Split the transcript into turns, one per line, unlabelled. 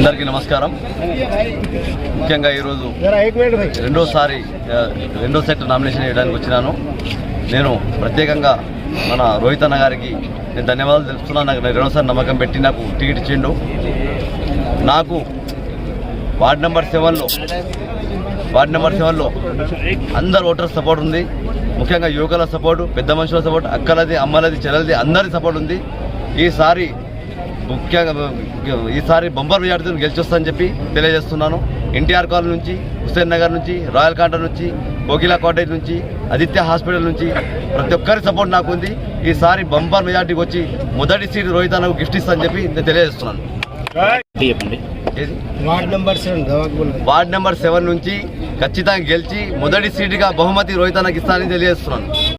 అందరికీ నమస్కారం. ముఖ్యంగా ఈరోజు రెండోసారి రెండో సెట్ నామినేషన్ చేయడానికి వచ్చినాను. నేను ప్రత్యేకంగా మన రోహిత్ అన్న గారికి నేను ధన్యవాదాలు తెలుపుతున్నాను. నాకు రెండోసారి నమ్మకం పెట్టి నాకు టికెట్ ఇచ్చిండు. నాకు వార్డ్ నెంబర్ సెవెన్లో వార్డ్ నెంబర్ సెవెన్లో అందరు ఓటర్స్ సపోర్ట్ ఉంది. ముఖ్యంగా యువకుల సపోర్టు పెద్ద మనుషుల సపోర్ట్ అక్కలది అమ్మలది చెల్లది అందరి సపోర్ట్ ఉంది. ఈసారి ముఖ్యంగా ఈసారి బొంబర్ మెజార్టీతో గెలిచొస్తానని చెప్పి తెలియజేస్తున్నాను. ఎన్టీఆర్ కాలనీ నుంచి హుస్సేన్ నగర్ నుంచి రాయల్ కాంటర్ నుంచి కోకిలా కాటేజ్ నుంచి ఆదిత్య హాస్పిటల్ నుంచి ప్రతి ఒక్కరి సపోర్ట్ నాకు ఉంది. ఈసారి బంపర్ మెజార్టీకి వచ్చి మొదటి సీట్ రోహిత్ అన్నకు గిఫ్ట్ ఇస్తానని చెప్పి నేను తెలియజేస్తున్నాను?
వార్డ్ నెంబర్ సెవెన్ దవాకుల్
వార్డ్ నెంబర్ సెవెన్ నుంచి ఖచ్చితంగా గెలిచి మొదటి సీటుగా బహుమతి రోహిత్ అన్నకి ఇస్తానని తెలియజేస్తున్నాను.